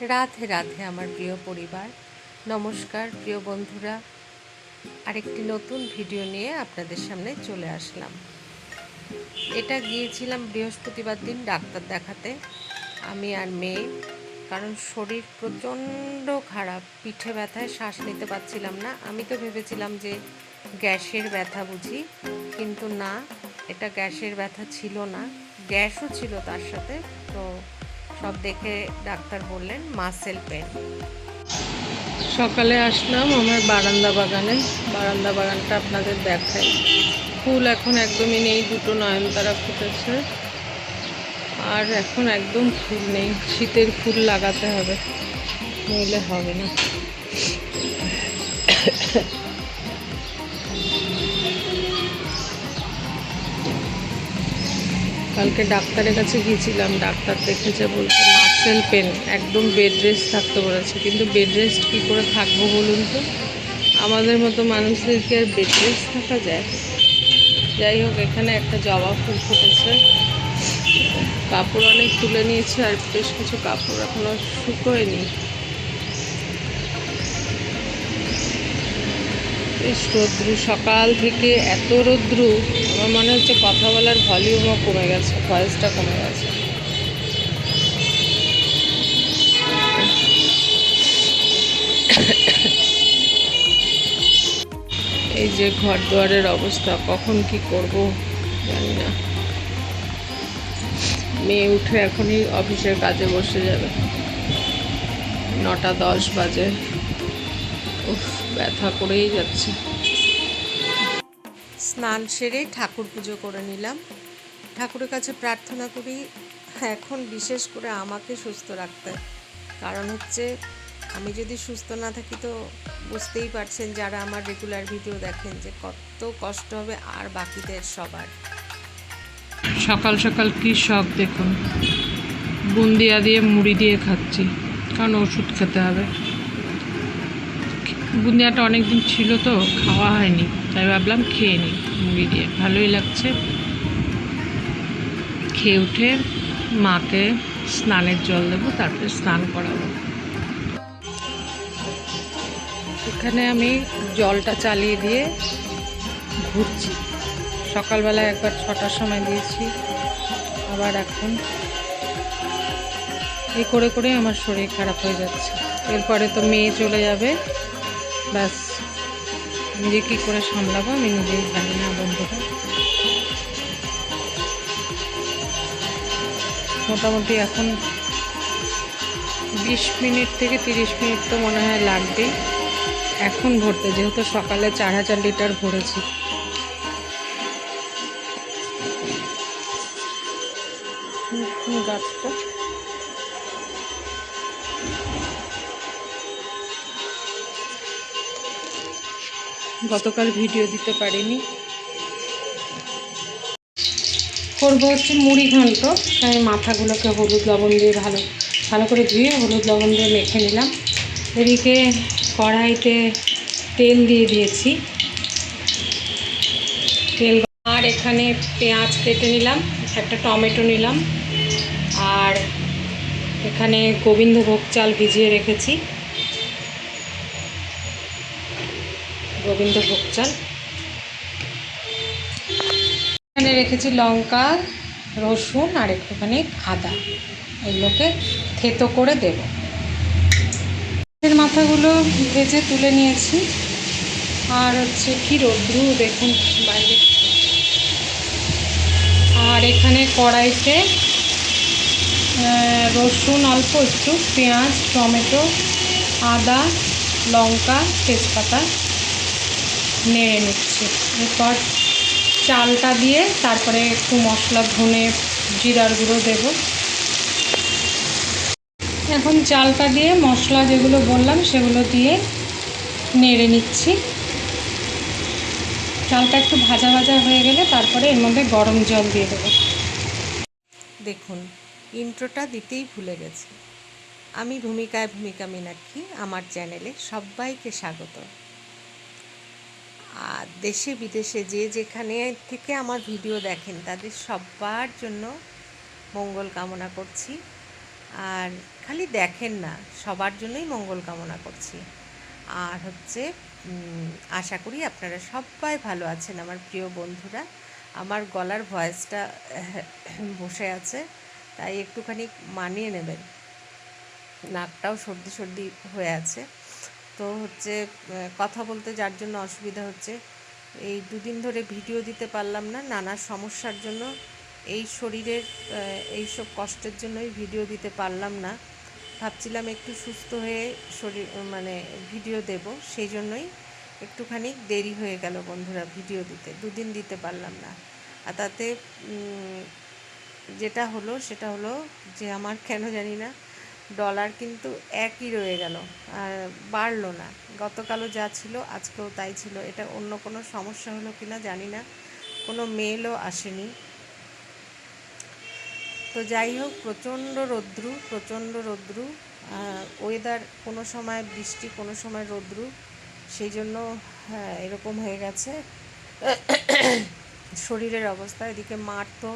রাধে রাধে আমার প্রিয় পরিবার। নমস্কার, প্রিয় বন্ধুরা। আরেকটি নতুন ভিডিও নিয়ে আপনাদের সামনে চলে আসলাম। এটা গিয়েছিলাম বৃহস্পতিবার দিন ডাক্তার দেখাতে। আমি আর মেয়ে, কারণ শরীর প্রচণ্ড খারাপ, পিঠে ব্যথায় শ্বাস নিতে পারছিলাম না। আমি তো ভেবেছিলাম যে গ্যাসের ব্যথা বুঝি, কিন্তু না, এটা গ্যাসের ব্যথা ছিল না। গ্যাসও ছিল তার সাথে, তো সব দেখে ডাক্তার বললেন মাসেল পেন সকালে আসলাম আমার বারান্দা বাগানে। বারান্দা বাগানটা আপনাদের দেখাই। ফুল এখন একদমই নেই, দুটো নয়নতারা ফুটেছে। আর এখন একদম ফুল নেই, শীতের ফুল লাগাতে হবে, নইলে হবে না। কালকে ডাক্তারের কাছে গিয়েছিলাম, ডাক্তার দেখেছে বলছে মাসেল পেন, একদম বেড রেস্ট থাকতে বলেছে। কিন্তু বেড রেস্ট কী করে থাকব বলুন তো? আমাদের মতো মানুষদেরকে আর বেড রেস্ট থাকা যায়? যাই হোক, এখানে একটা জবা ফুল ফুটেছে। কাপড় অনেক তুলে নিয়েছে আর বেশ কিছু কাপড় এখনও শুকোয়নি। বেশ রৌদ্রু সকাল থেকে এত রৌদ্রু, আমার মনে হচ্ছে কথা বলার ভলিউমও কমে গেছে, ভয়েসটা কমে গেছে। এই যে ঘর দুয়ারের অবস্থা, কখন কি করব জানি না। মেয়ে উঠে এখনই অফিসের কাজে বসে যাবে। নটা দশ বাজে। উফ। ব্যথা করেই যাচ্ছে। স্নান সেরে ঠাকুর পুজো করে নিলাম। ঠাকুরের কাছে প্রার্থনা করি এখন বিশেষ করে আমাকে সুস্থ রাখতে। কারণ হচ্ছে আমি যদি সুস্থ না থাকি তো বুঝতেই পারছেন যারা আমার রেগুলার ভিডিও দেখেন যে কত কষ্ট হবে আর বাকিদের সবার। সকাল সকাল কি শখ দেখুন। বুন্দিয়া দিয়ে মুড়ি দিয়ে খাচ্ছি কারণ ওষুধ খেতে হবে। বুন্দিয়াটা অনেক দিন ছিল তো, খাওয়া হয়নি। তাই ভাবলাম খেয়ে নিই, মুড়ি দিয়ে। ভালোই লাগছে। খেয়ে উঠে মাকে স্নানের জল দেবো, তারপরে স্নান করাবো। এখানে আমি জলটা চালিয়ে দিয়ে ঘুরছি। সকালবেলা একবার ছটার সময় দিয়েছি, আবার এখন এই করে করে আমার শরীর খারাপ হয়ে যাচ্ছে। এরপরে তো মেয়ে চলে যাবে ব্যাস নিজে কী করে সামলাবো, আমি নিজেই জানি না বন্ধুরা। মোটামুটি এখন বিশ মিনিট থেকে তিরিশ মিনিট তো মনে হয় লাগবেই। এখন ভরতে, যেহেতু সকালে চার হাজার লিটার ভরেছি। গতকাল ভিডিও দিতে পারিনি। করব হচ্ছে মুড়ি ঘন্ট। তাই মাথাগুলোকে হলুদ লবণ দিয়ে ভালো ভালো করে ধুয়ে হলুদ লবণ দিয়ে মেখে নিলাম। এদিকে কড়াইতে তেল দিয়ে দিয়েছি। তেল আর এখানে পেঁয়াজ কেটে নিলাম, একটা টমেটো নিলাম। আর এখানে গোবিন্দভোগ চাল ভিজিয়ে রেখেছি। গোবিন্দভোগ চাল। এখানে রেখেছি লঙ্কা, রসুন আর একটুখানি আদা। এগুলোকে থেতো করে দেব। মাথাগুলো ভেজে তুলে নিয়েছি। আর হচ্ছে কি রৌদ্রু, দেখুন বাইরে। আর এখানে কড়াইতে রসুন অল্প একটু, পেঁয়াজ, টমেটো, আদা, লঙ্কা, তেজপাতা নেড়ে নিচ্ছি। এরপর চালটা দিয়ে তারপরে একটু মশলা, ধনে, জিরার গুঁড়ো দেবো। এখন চালটা দিয়ে মশলা যেগুলো বললাম সেগুলো দিয়ে নেড়ে নিচ্ছি। চালটা একটু ভাজা ভাজা হয়ে গেলে তারপরে এর মধ্যে গরম জল দিয়ে দেবো। দেখুন, ইন্ট্রোটা দিতেই ভুলে গেছি। আমি ভূমিকায় ভূমিকা মীনাক্ষী, আমার চ্যানেলে সবাইকে স্বাগত। আর দেশে, বিদেশে যে যেখানে থেকে আমার ভিডিও দেখেন, তাদের সবার জন্য মঙ্গল কামনা করছি। আর খালি দেখেন না, সবার জন্যই মঙ্গল কামনা করছি। আর হচ্ছে আশা করি আপনারা সবাই ভালো আছেন, আমার প্রিয় বন্ধুরা। আমার গলার ভয়েসটা বসে আছে, তাই একটুখানি মানিয়ে নেবেন। নাকটাও সর্দি সর্দি হয়ে আছে। তো হচ্ছে কথা বলতে যার জন্য অসুবিধা হচ্ছে, এই দুদিন ধরে ভিডিও দিতে পারলাম না, নানা সমস্যার জন্য এই শরীরের এইসব কষ্টের জন্যই ভিডিও দিতে পারলাম না। ভাবছিলাম একটু সুস্থ হয়ে শরীর মানে ভিডিও দেব, সেই জন্যই একটুখানি দেরি হয়ে গেল বন্ধুরা ভিডিও দিতে, দুদিন দিতে পারলাম না। আর তাতে যেটা হলো, সেটা হলো যে আমার কেন জানি না ডলার কিন্তু একই রয়ে গেল বাড়লো না। গতকালও যা ছিল আজকেও তাই ছিল। এটা অন্য কোনো সমস্যা হলো কিনা জানি না। কোনো মেলও আসেনি। তো যাই হোক প্রচণ্ড রৌদ্রু প্রচণ্ড রৌদ্রু। ওয়েদার কোনো সময় বৃষ্টি কোনো সময় রৌদ্রু। সেই জন্য হ্যাঁ, এরকম হয়ে গেছে। শরীরের অবস্থা এদিকে মার তো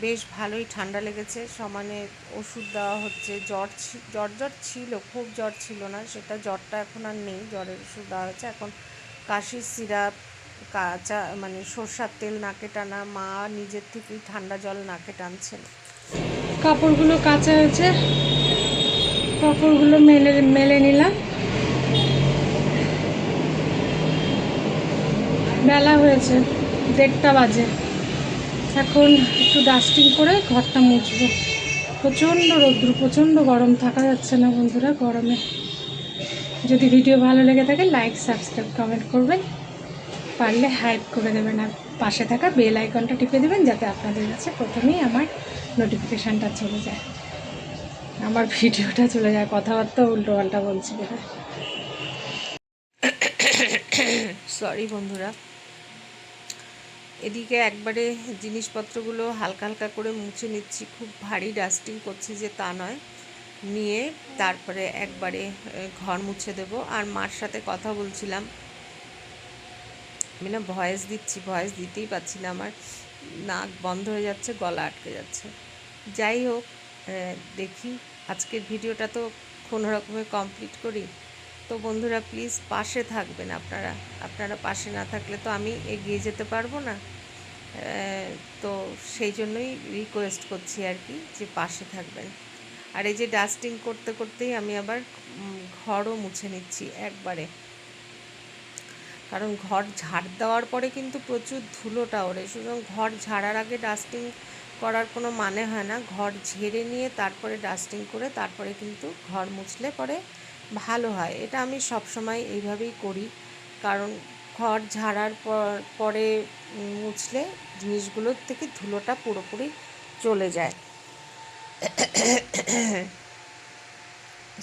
বেশ ভালোই ঠান্ডা লেগেছে। সমানে ওষুধ দেওয়া হচ্ছে। জ্বর জ্বর জ্বর ছিল, খুব জ্বর ছিল না। সেটা জ্বরটা এখন আর নেই। জ্বরের ওষুধ দেওয়া হচ্ছে। এখন কাশির সিরাপ কাঁচা মানে সর্ষার তেল নাকে টানা, মা নিজের থেকেই ঠান্ডা জল নাকে টানছেন। কাপড়গুলো কাঁচা হয়েছে। কাপড়গুলো মেলে মেলে নিলাম। বেলা হয়েছে দেড়টা বাজে। এখন একটু ডাস্টিং করে ঘরটা মুছবো। প্রচণ্ড রৌদ্র, প্রচণ্ড গরম, থাকা যাচ্ছে না বন্ধুরা গরমে। যদি ভিডিও ভালো লেগে থাকে লাইক সাবস্ক্রাইব কমেন্ট করবেন। পারলে হাইপ করে দেবেন আর পাশে থাকা বেল আইকনটা টিপে দেবেন যাতে আপনাদের কাছে প্রথমেই আমার নোটিফিকেশানটা চলে যায়। আমার ভিডিওটা চলে যায়, কথাবার্তা উল্টো পাল্টা বলছি সরি বন্ধুরা। এদিকে একবারে জিনিসপত্রগুলো হালকা হালকা করে মুছে নিচ্ছি। খুব ভারী ডাস্টিং করছি যে তা নয়। নিয়ে তারপরে একবারে ঘর মুছে দেব। আর মার সাথে কথা বলছিলাম। আমি না ভয়েস দিচ্ছি, ভয়েস দিতেই পারছি না আমার। নাক বন্ধ হয়ে যাচ্ছে, গলা আটকে যাচ্ছে। যাই হোক দেখি। আজকের ভিডিওটা তো কোনো রকমে কমপ্লিট করি। তো বন্ধুরা প্লিজ পাশে থাকবেন আপনারা। আপনারা পাশে না থাকলে তো আমি এগিয়ে যেতে পারব না। তো সেই জন্যই রিকোয়েস্ট করছি আর কি যে পাশে থাকবেন। আর এই যে ডাস্টিং করতে করতেই আমি আবার ঘরও মুছে নিচ্ছি একবারে। কারণ ঘর ঝাড় দেওয়ার পরে কিন্তু প্রচুর ধুলোটা ওড়ে। সুতরাং ঘর ঝাড়ার আগে ডাস্টিং করার কোনো মানে হয় না। ঘর ঝেড়ে নিয়ে তারপরে ডাস্টিং করে তারপরে কিন্তু ঘর মুছলে পরে ভালো হয়। এটা আমি সবসময় এইভাবেই করি। কারণ ঘর ঝাড়ার পর মুছলে জিনিসগুলোর থেকে ধুলোটা পুরোপুরি চলে যায়।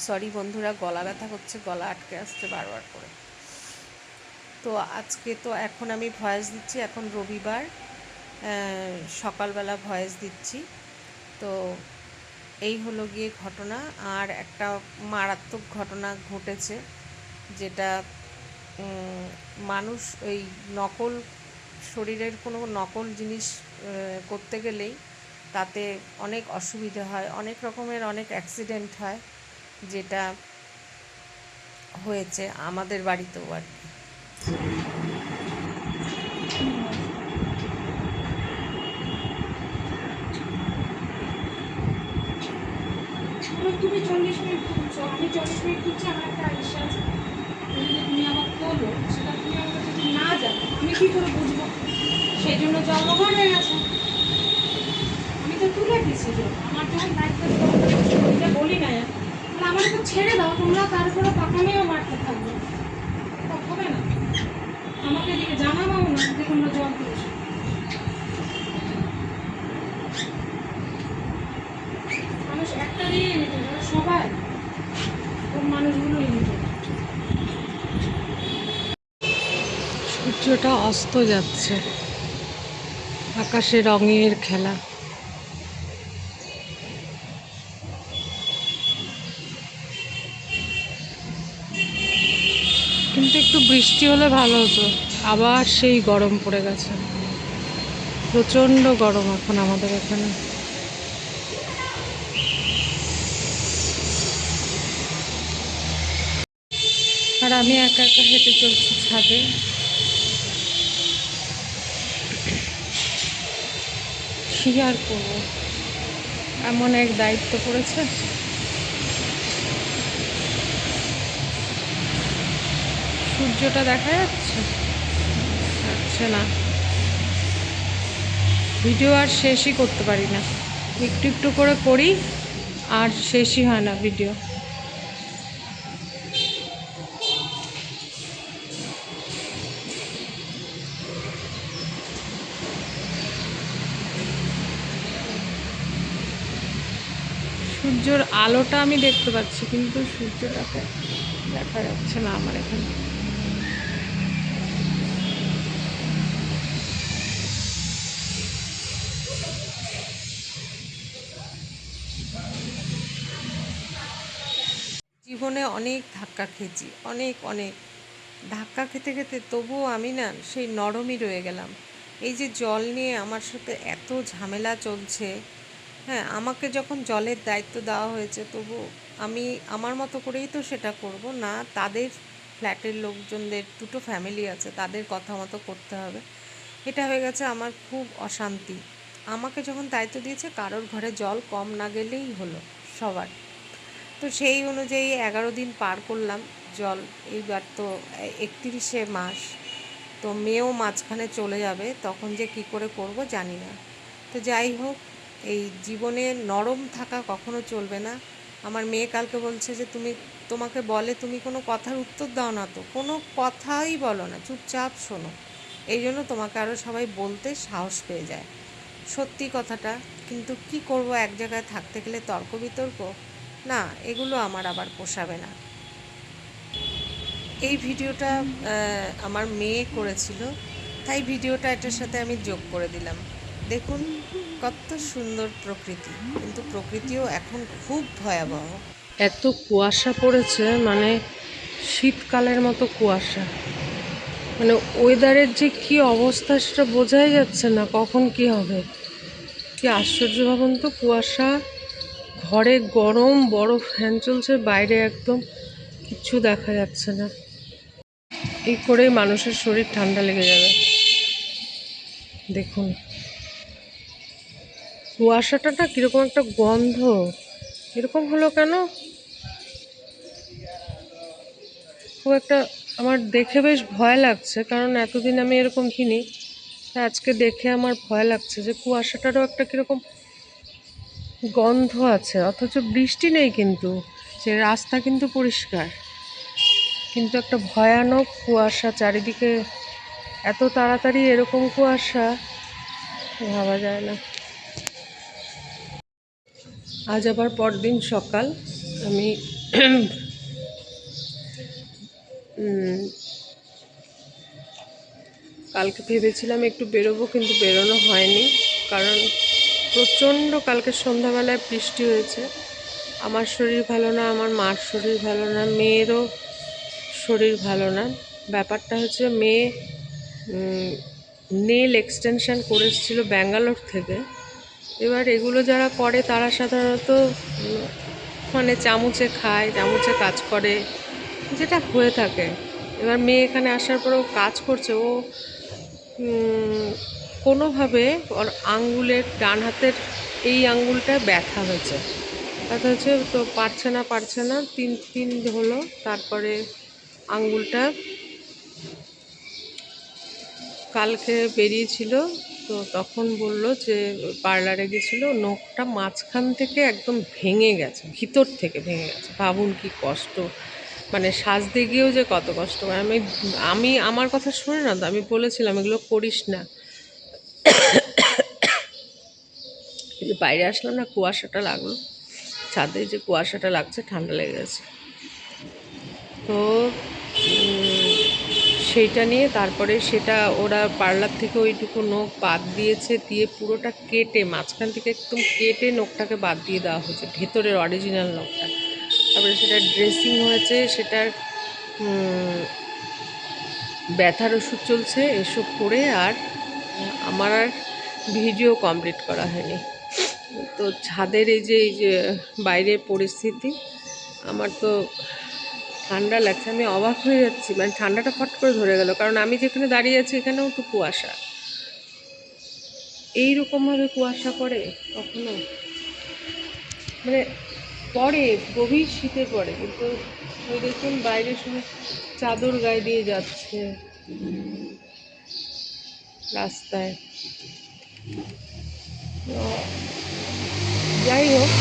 সরি বন্ধুরা, গলা ব্যথা করছে গলা আটকে আসছে বারবার করে। তো আজকে তো এখন আমি ভয়েস দিচ্ছি, এখন রবিবার সকালবেলা ভয়েস দিচ্ছি। তো এই হলো গিয়ে ঘটনা, আর একটা মারাত্মক ঘটনা ঘটেছে যেটা মানুষ ওই নকল, শরীরের কোনো নকল জিনিস করতে গেলেই তাতে অনেক অসুবিধা হয়, অনেক রকমের অনেক অ্যাক্সিডেন্ট হয় যেটা হয়েছে আমাদের বাড়িতেও আর কি। তুমি চল্লিশ মিনিট ঘুরছো আমি চল্লিশ মিনিট ঘুরছি আমার একটা ইচ্ছা আছে। যদি তুমি আমার তোলো সেটা তুমি আমাকে যদি না জানো, আমি কী করে বুঝব? সেই জন্য জন্মগ্রহণ হয়ে গেছে আমি তো তুলে দিছি আমার যখন দায়িত্ব বলি না তাহলে আমার তো ছেড়ে দাও, তোমরা তারপরে পাকামেও মারতে থাকবে। হবে না। আমাকে এদিকে জানাবাও না যে তোমরা জল দিয়েছ সূর্যটা অস্ত যাচ্ছে। আকাশে রঙের খেলা। কিন্তু একটু বৃষ্টি হলে ভালো হতো। আবার সেই গরম পড়ে গেছে। প্রচণ্ড গরম এখন আমাদের এখানে। আর আমি একা একা হেঁটে চলছি ছাদে। কী আর করব? এমন এক দায়িত্ব পড়েছে। সূর্যটা দেখা যাচ্ছে? যাচ্ছে না। ভিডিও আর শেষই করতে পারি না। একটু একটু করে করি, আর শেষই হয় না ভিডিও। সূর্যের আলোটা আমি দেখতে পাচ্ছি, কিন্তু সূর্যটাকে দেখা যাচ্ছে না আমার এখানে। জীবনে অনেক ধাক্কা খেয়েছি, অনেক অনেক। ধাক্কা খেতে খেতে তবুও আমি না সেই নরমই রয়ে গেলাম। এই যে জল নিয়ে আমার সাথে এত ঝামেলা চলছে হ্যাঁ আমাকে যখন জলের দায়িত্ব দেওয়া হয়েছে, তবু আমি আমার মতো করেই তো সেটা করব। না, তাদের ফ্ল্যাটের লোকজনদের, দুটো ফ্যামিলি আছে, তাদের কথা মতো করতে হবে। এটা হয়ে গেছে আমার খুব অশান্তি। আমাকে যখন দায়িত্ব দিয়েছে, কারোর ঘরে জল কম না গেলেই হলো, সবার। তো সেই অনুযায়ী এগারো দিন পার করলাম জল। এইবার তো একত্রিশে মাস, তো মেয়েও মাঝখানে চলে যাবে, তখন যে কি করে করব জানি না। তো যাই হোক এই জীবনে নরম থাকা কখনো চলবে না। আমার মেয়ে কালকে বলছে যে, তুমি, তোমাকে বলে তুমি কোনো কথার উত্তর দাও না তো। কোনো কথাই বলো না, চুপচাপ শোনো। এই জন্য তোমাকে আরও সবাই বলতে সাহস পেয়ে যায়। সত্যি কথাটা, কিন্তু কি করব এক জায়গায় থাকতে গেলে তর্ক বিতর্ক? না, এগুলো আমার আবার পোষাবে না। এই ভিডিওটা আমার মেয়ে করেছিল, তাই ভিডিওটা এটার সাথে আমি যোগ করে দিলাম। দেখুন, কত সুন্দর প্রকৃতি। কিন্তু প্রকৃতিও এখন খুব ভয়াবহ। এত কুয়াশা পড়েছে মানে শীতকালের মতো কুয়াশা। মানে ওয়েদারের যে কি অবস্থা সেটা বোঝাই যাচ্ছে না, কখন কি হবে। কি আশ্চর্য ভাবুন তো, কুয়াশা, ঘরে গরম বড় ফ্যান চলছে, বাইরে একদম কিচ্ছু দেখা যাচ্ছে না। এই করেই মানুষের শরীর ঠান্ডা লেগে যাবে। দেখুন। কুয়াশাটা না কীরকম একটা গন্ধ। এরকম হলো কেন? খুব একটা আমার দেখে বেশ ভয় লাগছে, কারণ এতদিন আমি এরকম কিনি আজকে দেখে আমার ভয় লাগছে যে কুয়াশাটারও একটা কীরকম গন্ধ আছে। অথচ বৃষ্টি নেই কিন্তু যে রাস্তা কিন্তু পরিষ্কার। কিন্তু একটা ভয়ানক কুয়াশা, চারিদিকে এত তাড়াতাড়ি এরকম কুয়াশা, ভাবা যায় না। আজ আবার পরদিন সকাল আমি কালকে ভেবেছিলাম একটু বেরোবো, কিন্তু বেরোনো হয়নি, কারণ প্রচণ্ড কালকে সন্ধ্যাবেলায় বৃষ্টি হয়েছে। আমার শরীর ভালো না, আমার মার শরীর ভালো না, মেয়েরও শরীর ভালো না। ব্যাপারটা হচ্ছে মেয়ে নেল এক্সটেনশান করে এসেছিল ব্যাঙ্গালোর থেকে। এবার এগুলো যারা করে, তারা সাধারণত মানে চামচে খায়, চামচে কাজ করে, যেটা হয়ে থাকে। এবার মেয়ে এখানে আসার পরেও কাজ করছে। ও কোনোভাবে ওর আঙ্গুলের ডান হাতের এই আঙ্গুলটা ব্যথা হয়েছে। ব্যথা হচ্ছে তো পারছে না পারছে না। তিন তিন হলো, তারপরে আঙ্গুলটা কালকে বেরিয়েছিল। তো তখন বলল যে, পার্লারে গেছিল, নখটা মাঝখান থেকে একদম ভেঙে গেছে, ভিতর থেকে ভেঙে গেছে। ভাবুন কি কষ্ট মানে সাজতে গিয়েও যে কত কষ্ট। হয়। আমি আমি, আমার কথা শুনে না তো, আমি বলেছিলাম, এগুলো করিস না। কিন্তু বাইরে আসলাম না, কুয়াশাটা লাগল। ছাদে যে কুয়াশাটা লাগছে, ঠান্ডা লেগে গেছে তো সেইটা নিয়ে তারপরে সেটা ওরা পার্লার থেকে ওইটুকু নখ বাদ দিয়েছে, দিয়ে পুরোটা কেটে, মাঝখান থেকে একদম কেটে নখটাকে বাদ দিয়ে দেওয়া হয়েছে, ভেতরের অরিজিনাল নখটা। তারপরে সেটা ড্রেসিং হয়েছে, সেটার ব্যথার ওষুধ চলছে, এসব করে আর, আমার আর ভিডিও কমপ্লিট করা হয়নি। তো ছাদের এই যে এই যে বাইরের পরিস্থিতি, আমার তো ঠান্ডা লাগছে, আমি অবাক হয়ে যাচ্ছি। মানে ঠান্ডাটা ফট করে ধরে গেল, কারণ আমি যেখানে দাঁড়িয়ে আছি এখানেও তো কুয়াশা। এইরকমভাবে কুয়াশা পড়ে কখনো? মানে পড়ে, গভীর শীতে পড়ে, কিন্তু ওই দেখুন বাইরে শুধু চাদর গায়ে দিয়ে যাচ্ছে রাস্তায়। যাই হোক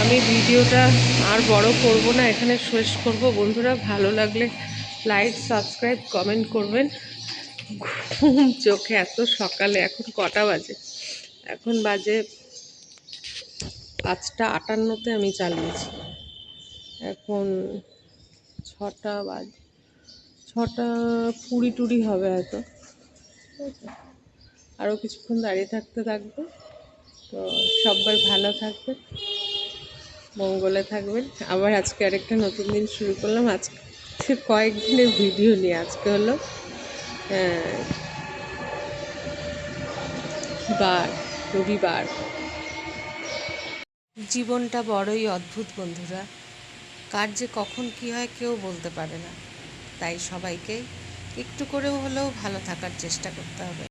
আমি ভিডিওটা আর বড় করব না, এখানে শেষ করব। বন্ধুরা, ভালো লাগলে লাইক সাবস্ক্রাইব কমেন্ট করবেন। ঘুম চোখে এত সকালে, এখন কটা বাজে? এখন বাজে পাঁচটা আটান্নতে আমি চালিয়েছি। এখন ছটা বাজ, ছটা কুড়ি টুড়ি হবে হয়তো। আরও কিছুক্ষণ দাঁড়িয়ে থাকতে থাকবে। তো সবাই ভালো থাকবে মঙ্গলে থাকবেন। আবার আজকে আরেকটা নতুন দিন শুরু করলাম। আজকে কয়েকদিনের ভিডিও নিয়ে আজকে হলো বার রবিবার। জীবনটা বড়ই অদ্ভুত বন্ধুরা। কার যে কখন কি হয় কেউ বলতে পারে না। তাই সবাইকে একটু করেও হলেও ভালো থাকার চেষ্টা করতে হবে।